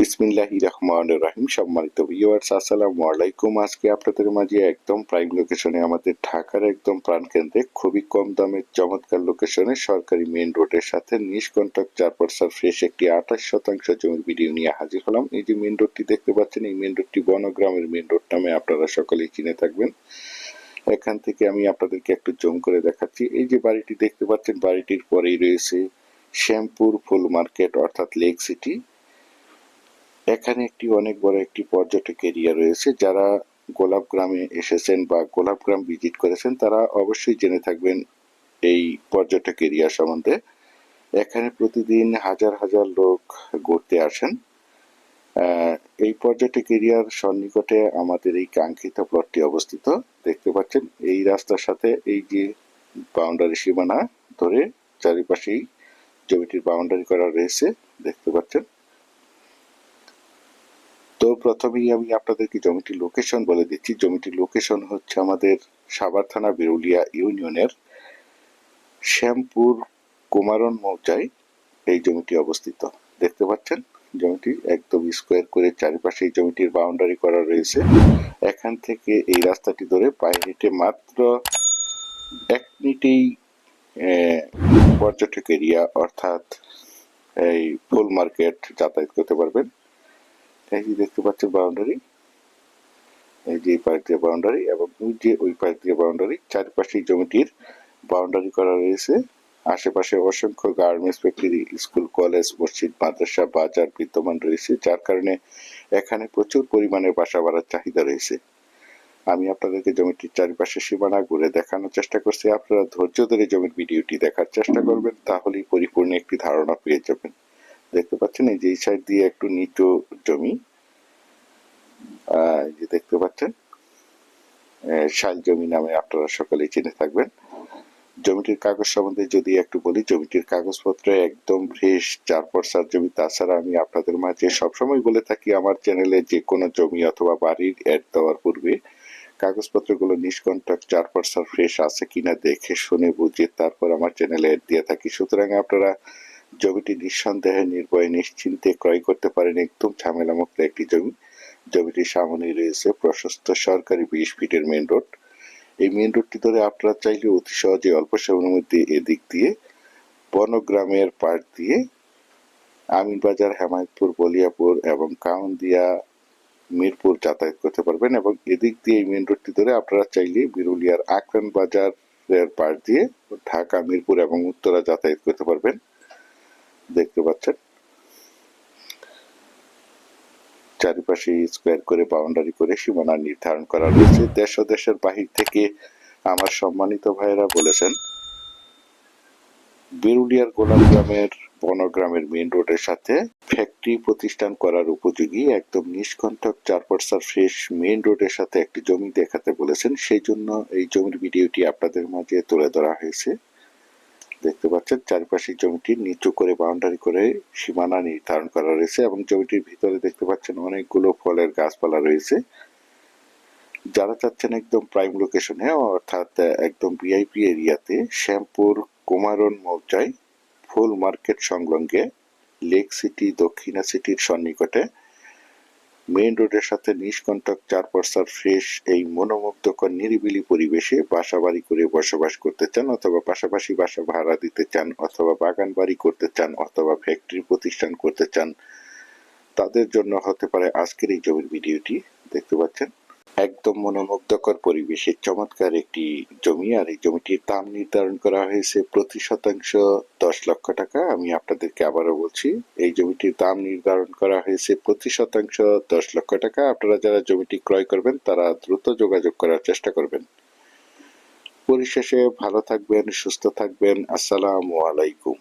বিসমিল্লাহি রহমান রাহিম। সম্মানিত ভিউয়ার্স আসসালামু আলাইকুম। আজকে আপনাদের মাঝে একদম প্রাইম লোকেশনে আমাদের ঢাকার একদম প্রাণকেন্দ্রে খুবই কম দামে চমৎকার লোকেশনে সরকারি মেইন রোডের সাথে নিষ্কণ্টক চার পার্সার ফ্রেশ একটি আঠাশ শতাংশ জমির ভিডিও নিয়ে হাজির হলাম। এই যে মেইন রোডটি দেখতে পাচ্ছেন, এই মেইন রোডটি বনগ্রামের মেইন রোড নামে আপনারা সকলেই চিনে থাকবেন। এখান থেকে আমি আপনাদেরকে একটু জম করে দেখাচ্ছি। এই যে বাড়িটি দেখতে পাচ্ছেন, বাড়িটির পরেই রয়েছে শ্যামপুর ফুল মার্কেট অর্থাৎ লেক সিটি। এখানে একটি অনেক বড় একটি পর্যটক এরিয়া রয়েছে। যারা গোলাপ গ্রামে এসেছেন বা গোলাপ গ্রাম ভিজিট করেছেন, তারা অবশ্যই জেনে থাকবেন এই পর্যটক এরিয়া সম্বন্ধে। এখানে প্রতিদিন হাজার হাজার লোক ঘুরতে আসেন। এই পর্যটক এরিয়ার সন্নিকটে আমাদের এই কাঙ্ক্ষিত প্লটটি অবস্থিত। দেখতে পাচ্ছেন, এই রাস্তার সাথে এই যে বাউন্ডারি সীমানা ধরে চারিপাশেই জমিটির বাউন্ডারি করা রয়েছে, দেখতে পাচ্ছেন। তো প্রথমেই আমি আপনাদেরকে জমিটির লোকেশন বলে দিচ্ছি। জমিটির লোকেশন হচ্ছে আমাদের সাভার থানা বেরুলিয়া ইউনিয়নের শ্যামপুর কুমারন মৌজায় এই জমিটি অবস্থিত। দেখতে পাচ্ছেন? জমিটি একদম স্কোয়ার করে চারিপাশে এই জমিটির বাউন্ডারি করা রয়েছে। এখান থেকে এই রাস্তাটি ধরে পায়ে হেঁটে মাত্র এক মিনিটেই পর্যটক এরিয়া অর্থাৎ এই ফুল মার্কেট যাতায়াত করতে পারবেন। এই যে দেখতে পাচ্ছেন বাউন্ডারি এই যে এই দিয়ে বাউন্ডারি এবং ওই যে ওই পাশ দিয়ে বাউন্ডারি চারপাশে জমিটির বাউন্ডারি করা রয়েছে। আশেপাশে অসংখ্য গার্মেন্টস ফ্যাক্টরি স্কুল কলেজ মসজিদ, মাদ্রাসা, বাজার বিদ্যমান রয়েছে, যার কারণে এখানে প্রচুর পরিমাণে বাসা বাড়ার চাহিদা রয়েছে। আমি আপনাদেরকে জমিটির চারিপাশে সীমানা ঘুরে দেখানোর চেষ্টা করছি। আপনারা ধৈর্য ধরে জমির ভিডিওটি দেখার চেষ্টা করবেন, তাহলেই পরিপূর্ণ একটি ধারণা পেয়ে যাবেন। পাচ্ছেন এই যে এই সাইড দিয়ে একটু নিচু জমি। যে দেখতে পাচ্ছেন শাল জমি নামে আপনারা সকলেই চিনে থাকবেন। জমিটির কাগজ সম্বন্ধে যদি একটু বলি, জমিটির কাগজপত্র একদম ফ্রেশ চার পর্সার জমি। তাছাড়া আমি আপনাদের মাঝে সবসময় বলে থাকি, আমার চ্যানেলে যে কোনো জমি অথবা বাড়ির অ্যাড দেওয়ার পূর্বে, কাগজপত্রগুলো নিষ্কণ্টক, চার পার্সার ফ্রেশ আছে কিনা দেখে শুনে বুঝে তারপর আমার চ্যানেলে অ্যাড দিয়ে থাকি। সুতরাং আপনারা জমিটি নিঃসন্দেহে নির্ভয়ে নিশ্চিন্তে ক্রয় করতে পারেন। একদম ঝামেলামুক্ত একটি জমি। জমিটির সামনেই রয়েছে প্রশস্ত সরকারি বিশ ফিটের মেইন রোড। এই মেন রোডটি ধরে আপনারা চাইলে অতি সহজে অল্প সময়ের মধ্যে এদিক দিয়ে বনগ্রামের পাশ দিয়ে আমিনবাজার, হেমায়তপুর, বলিয়াপুর এবং কাউন্দিয়া, মিরপুর যাতায়াত করতে পারবেন এবং এদিক দিয়ে এই মেইন রোডটি ধরে আপনারা চাইলে বিরুলিয়ার আকরান বাজারের পাশ দিয়ে ঢাকা, মিরপুর এবং উত্তরা যাতায়াত করতে পারবেন। দেখতে পাচ্ছেন। চারিপাশে স্কোয়ার করে বাউন্ডারি করে সীমানা নির্ধারণ করা রয়েছে দেশ ও দেশের বাহির থেকে আমার সম্মানিত ভাইয়েরা বলেছেন, বেরুলিয়ার গোলাপ গ্রামের, বনগ্রামের মেইন রোডের সাথে ফ্যাক্টরি প্রতিষ্ঠান করার উপযোগী একদম নিষ্কণ্ঠক চার পার্সার ফ্রেশ মেইন রোডের সাথে একটি জমি দেখাতে বলেছেন। সেই জন্য এই জমির ভিডিওটি আপনাদের মাঝে তুলে ধরা হয়েছে। দেখতে পাচ্ছেন, চারপাশে জমিটি নিচু করে বাউন্ডারি করে সীমানা নির্ধারণ করা রয়েছে এবং জমিটির ভিতরে দেখতে পাচ্ছেন অনেকগুলো ফলের গাছপালা রয়েছে। যারা চাচ্ছেন একদম প্রাইম লোকেশনে অর্থাৎ একদম ভিআইপি এরিয়াতে শ্যামপুর কুমারন মৌজায় ফুল মার্কেট সংলগ্নে, লেক সিটি, দক্ষিণা সিটির সন্নিকটে মেইন রোডের সাথে নিষ্কণ্টক চার পার্সার ফ্রেশ এই মনোমুগ্ধকর নিরিবিলি পরিবেশে বাসা বাড়ি করে বসবাস করতে চান অথবা পাশাপাশি বাসা ভাড়া দিতে চান অথবা বাগান বাড়ি করতে চান অথবা ফ্যাক্টরি প্রতিষ্ঠান করতে চান, তাদের জন্য হতে পারে আজকের এই জমির ভিডিওটি। দেখতে পাচ্ছেন? একদম মনোমুগ্ধকর পরিবেশে চমৎকার একটি জমি, আর এই জমিটির দাম নির্ধারণ করা হয়েছে প্রতি শতাংশ দশ লক্ষ টাকা। আমি আপনাদেরকে আবারও বলছি, এই জমিটির দাম নির্ধারণ করা হয়েছে প্রতি শতাংশ দশ লক্ষ টাকা। আপনারা যারা জমিটি ক্রয় করবেন, তারা দ্রুত যোগাযোগ করার চেষ্টা করবেন। পরিশেষে ভালো থাকবেন, সুস্থ থাকবেন। আসসালামু আলাইকুম।